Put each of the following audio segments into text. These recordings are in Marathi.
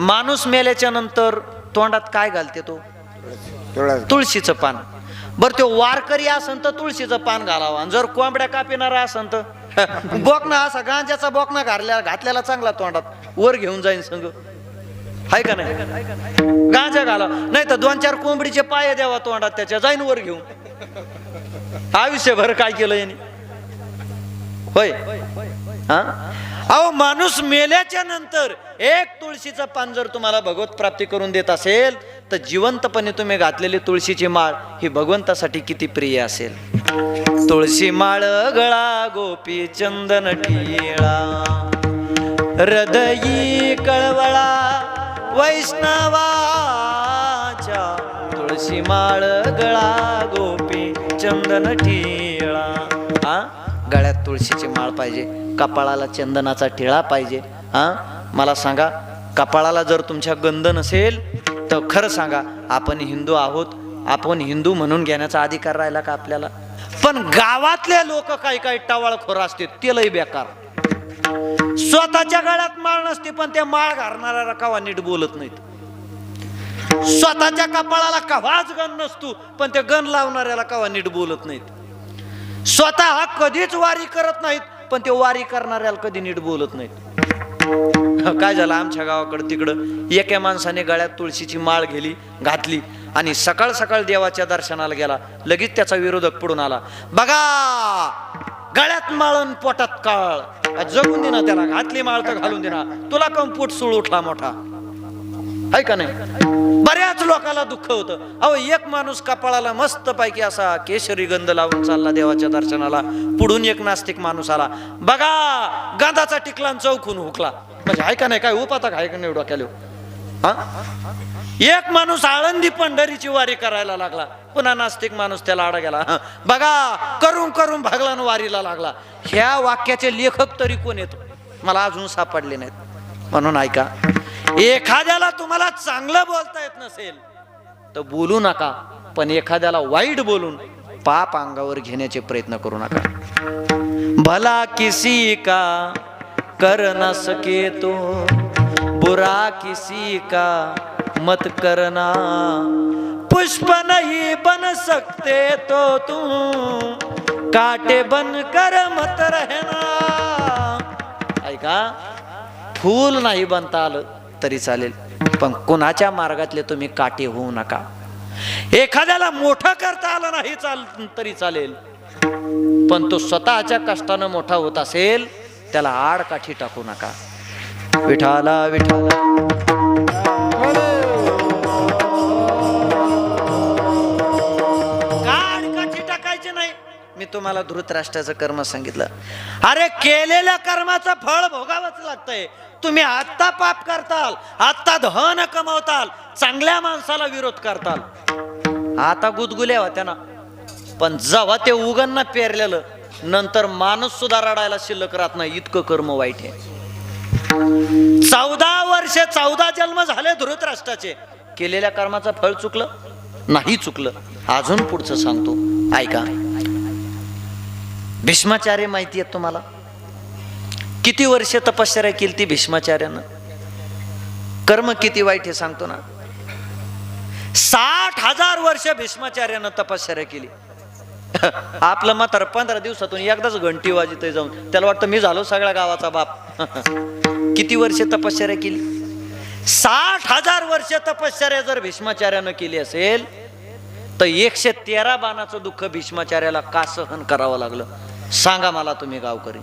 माणूस मेल्याच्या नंतर तोंडात काय घालते तो? तुळशीचं पान. बर तो वारकरी असन तर तुळशीचं पान घालावं. आणि जर कोंबड्या कापिणारा असन तर? बोकना असा गांजाचा बोकना घातल्या घातलेला चांगला तोंडात. वर घेऊन जाईन संग. हाय का नाही? गांजा घाला. नाही तर दोन चार कोंबडीचे पाय द्यावा तोंडात त्याच्या. जाईन वर घेऊन. आयुष्यभर काय केलं याने? होय. हा? अहो माणूस मेल्याच्या नंतर एक तुळशीचं पान जर तुम्हाला भगवत प्राप्ती करून देत असेल तर जिवंतपणे तुम्ही घातलेली तुळशीची माळ ही भगवंतासाठी किती प्रिय असेल. तुळशी माळ गळा गोपी चंदन टिळा हृदयी कळवळा वैष्णवाच्या तुळशी माळ गळा गोपी चंदन ठिळा हा गळ्यात तुळशीची माळ पाहिजे कपाळाला चंदनाचा टिळा पाहिजे हा? मला सांगा कपाळाला जर तुमच्या गंध नसेल तर खरं सांगा आपण हिंदू आहोत आपण हिंदू म्हणून घेण्याचा अधिकार राहिला का आपल्याला? पण गावातले लोक काही काही टावाळखोर असते ते बेकार. स्वतःच्या गळ्यात माळ नसते पण ते माळ घालणाऱ्याला कवा नीट बोलत नाहीत. स्वतःच्या कपाळाला कवाच गण नसतो पण ते गण लावणाऱ्याला कवा नीट बोलत नाहीत. स्वतः कधीच वारी करत नाहीत पण ते वारी करणाऱ्याला कधी नीट बोलत नाहीत. काय झालं? आमच्या गावाकडं तिकडं एका माणसाने गळ्यात तुळशीची माळ गेली घातली आणि सकाळ सकाळ देवाच्या दर्शनाला गेला. लगेच त्याचा विरोधक पडून आला. बघा गळ्यात माळन पोटात काळ. जगून देना त्याला घातली माळ तर घालून देना तुला कम पोट सुळ उठला मोठा. आहे का नाही? बऱ्याच लोकांना दुःख होतं. अहो एक माणूस कपाळाला मस्त पैकी असा केशरी गंध लावून चालला देवाच्या दर्शनाला. पुढून एक नास्तिक माणूस आला. बघा गांधाचा टिकला चौकून हुकला. म्हणजे आहे का नाही? काय उपाता आहे का नाही डोक्याला हा? एक माणूस आळंदी पंढरीची वारी करायला लागला. पुन्हा नास्तिक माणूस त्याला आडा गेला. बघा करून करून भगवान वारीला लागला. ह्या वाक्याचे लेखक तरी कोण येतो मला अजून सापडले नाहीत. म्हणून ऐका. एखाद्याला तुम्हाला चांगलं बोलता येत नसेल तर बोलू नका पण एखाद्याला वाईट बोलून पाप अंगावर घेण्याचे प्रयत्न करू नका. भला किसी का कर न सके तो बुरा किसी का मत करना पुष्प नहीं बन सकते तो तुम काटे बन कर मत रहना. ऐका फूल नाही बनता आलं. तरी चालेल. पण कोणाच्या मार्गातले तुम्ही काटे होऊ नका. एखाद्याला मोठं करता आलं नाही चाल तरी चालेल. पण तो स्वतःच्या कष्टानं मोठा होत असेल त्याला आड काठी टाकू नका. विठाला विठाला मी तुम्हाला धृतराष्ट्राचं कर्म सांगितलं. अरे केलेल्या कर्माचं फळ भोगावंच लागतंय. तुम्ही आत्ता पाप करताल आत्ता धन कमवताल चांगल्या माणसाला विरोध करताल. आता गुदगुल्या होत्या ना पण जेव्हा ते उगांना पेरलेलं नंतर माणूस सुद्धा रडायला शिल्लक राहत नाही इतकं कर्म वाईट आहे. चौदा वर्ष चौदा जन्म झाले धृतराष्ट्राचे. केलेल्या कर्माचं फळ चुकलं? नाही चुकलं. अजून पुढचं सांगतो. ऐका. भीष्माचार्य माहिती आहेत तुम्हाला? किती वर्ष तपश्चर्या केली ती भीष्माचार्यानं? कर्म किती वाईट हे सांगतो ना. साठ हजार वर्ष भीष्माचार्यानं तपश्चर्या केली. आपलं मात्र पंधरा दिवसातून एकदाच घंटी वाजित जाऊन. त्याला वाटतं मी झालो सगळ्या गावाचा बाप. किती वर्ष तपश्चर्या केली? साठ हजार वर्ष तपश्चर्या जर भीष्माचार्यानं केली असेल तर एकशे तेरा बाणाचं दुःख भीष्माचार्याला का सहन करावं लागलं? सांगा मला तुम्ही गावकरी.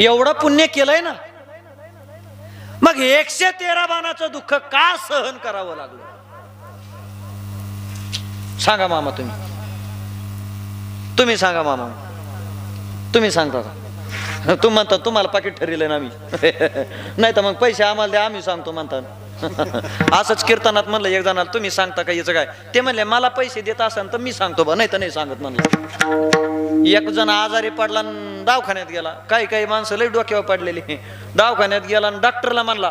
एवढं पुण्य केलंय ना. मग एकशे तेरा बाणाचं दुःख का सहन करावं लागलं? सांगा मामा तुम्ही. तुम्ही सांगा मामा. तुम्ही सांगता का? तू म्हणता तुम्हाला पाकिट ठरले ना आम्ही नाही तर मग पैसे आम्हाला द्या आम्ही सांगतो म्हणता. असंच कीर्तनात म्हणलं एक जणाला तुम्ही सांगता का याचं काय? ते म्हणले मला पैसे देत असाल तर मी सांगतो बा नाही तर नाही सांगत म्हणलं. एक जण आजारी पडला दवाखान्यात गेला. काही काही माणसं लई डोक्यावर पडलेली. दवाखान्यात गेला आणि डॉक्टरला म्हणला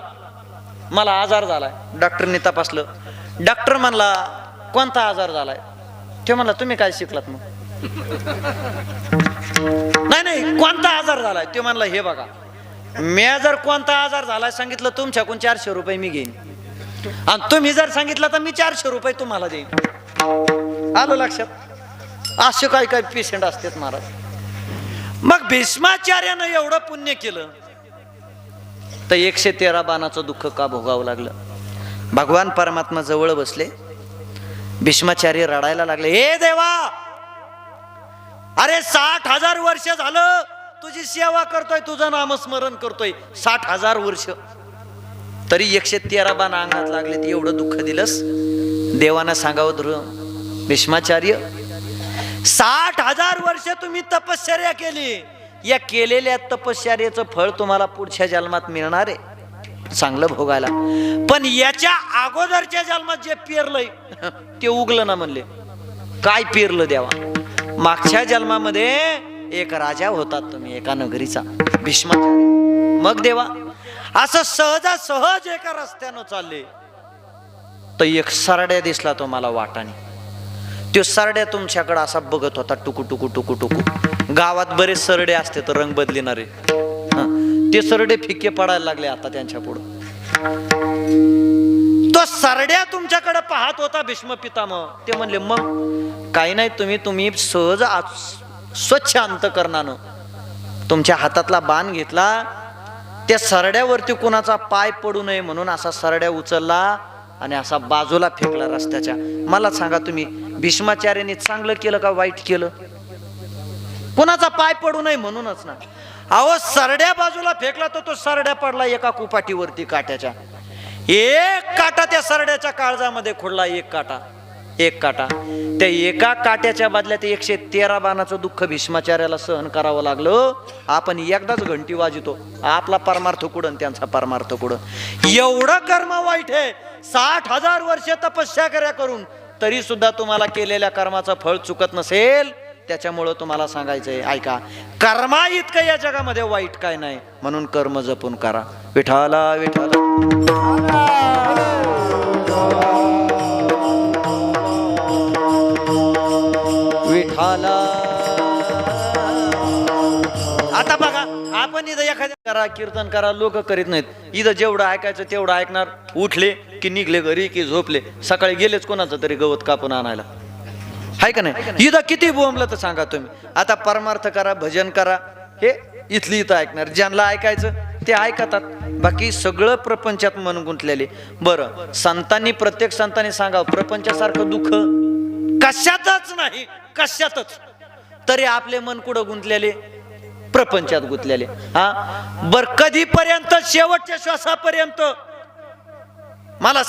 मला आजार झालाय. डॉक्टरने तपासलं. डॉक्टर म्हणला कोणता आजार झालाय? ते म्हणला तुम्ही काय शिकलात मग? नाही नाही कोणता आजार झालाय? ते म्हणला हे बघा मी जर कोणता आजार झालाय सांगितलं तुमच्याकडून चारशे रुपये मी घेईन. आणि तुम्ही जर सांगितलं तर मी चारशे रुपये तुम्हाला देईन. आलं लक्षात? असे काय काय पेशंट असतात महाराज. मग भीष्माचार्यानं एवढं पुण्य केलं? तर एकशे तेरा बाणाचं दुःख का भोगावं लागलं? भगवान परमात्मा जवळ बसले. भीष्माचार्य रडायला लागले हे देवा! अरे साठ हजार वर्ष झालं तुझी सेवा करतोय तुझं नामस्मरण करतोय. साठ हजार वर्ष. तरी एकशे तेरा बाण अंगात लागले एवढं दुःख दिलंस? देवानं सांगावं ध्रुव भीष्माचार्य साठ हजार वर्ष तुम्ही तपश्चर्या केली. या केलेल्या तपश्चर्याचं फळ तुम्हाला पुढच्या जन्मात मिळणार आहे. चांगलं भोगायला. पण याच्या अगोदरच्या जन्मात जे पेरलंय ते उगलं ना म्हणले. काय पेरलं देवा? मागच्या जन्मामध्ये एक राजा होतात तुम्ही एका नगरीचा. भीष्मा मग देवा असं सहजासहज एका रस्त्यानं चालले. तर एक सरड्या दिसला तो मला वाटाने. तो सरड्या तुमच्याकडे असा बघत होता टुकू टुकू टुकू टुकू. गावात बरेच सरडे असते तर रंग बदलिणारे. ते सरडे फिके पडायला लागले आता त्यांच्या पुढं. तो सरड्या तुमच्याकडे पाहत होता भीष्म पितामह. ते म्हणले मग काही नाही तुम्ही तुम्ही सहज आ- स्वच्छ अंतकरणानं तुमच्या हातातला बाण घेतला. त्या सरड्यावरती कुणाचा पाय पडू नये म्हणून असा सरड्या उचलला. आणि असा बाजूला फेकला रस्त्याच्या. मला सांगा तुम्ही भीष्माचार्याने चांगलं केलं का वाईट केलं? कुणाचा पाय पडू नये म्हणूनच ना. अहो सरड्या बाजूला फेकला तर तो सरड्या पडला एका कुपाटीवरती काट्याच्या. एक काटा त्या सरड्याच्या काळजामध्ये खुडला एक काटा. एक काटा. त्या एका काट्याच्या बदल्यात एकशे तेरा बाणाचं दुःख भीष्माचार्याला सहन करावं लागलं. आपण एकदाच घंटी वाजतो आपला परमार्थ कुडन त्यांचा परमार्थ कुडन एवढं कर्म वाईट आहे. साठ हजार वर्ष तपस्या कर्या करून. तरी सुद्धा तुम्हाला केलेल्या कर्माचं फळ चुकत नसेल. त्याच्यामुळं तुम्हाला सांगायचंय ऐका कर्मा इतकं या जगामध्ये वाईट काय नाही. म्हणून कर्म जपून करा. विठाला विठाला करा कीर्तन करा लोक करीत नाहीत. इथं जेवढं ऐकायचं तेवढं ऐकणार. उठले की निघले घरी की झोपले. सकाळी गेलेच कोणाचं तरी गवत कापून आणायला. हाय का नाही? इथं किती बोंबलं तर सांगा तुम्ही. आता परमार्थ करा भजन करा. हे इथली इथं ऐकणार. ज्यांना ऐकायचं ते ऐकतात. बाकी सगळं प्रपंचात मन गुंतलेले. बरं संतांनी प्रत्येक संतांनी सांगावं. प्रपंचासारखं दुःख कशातच नाही. कशातच. तरी आपले मन कुठं गुंतलेले? प्रपंचात गुंतलेले. हा? बर कधीपर्यंत? शेवटच्या श्वासापर्यंत? मला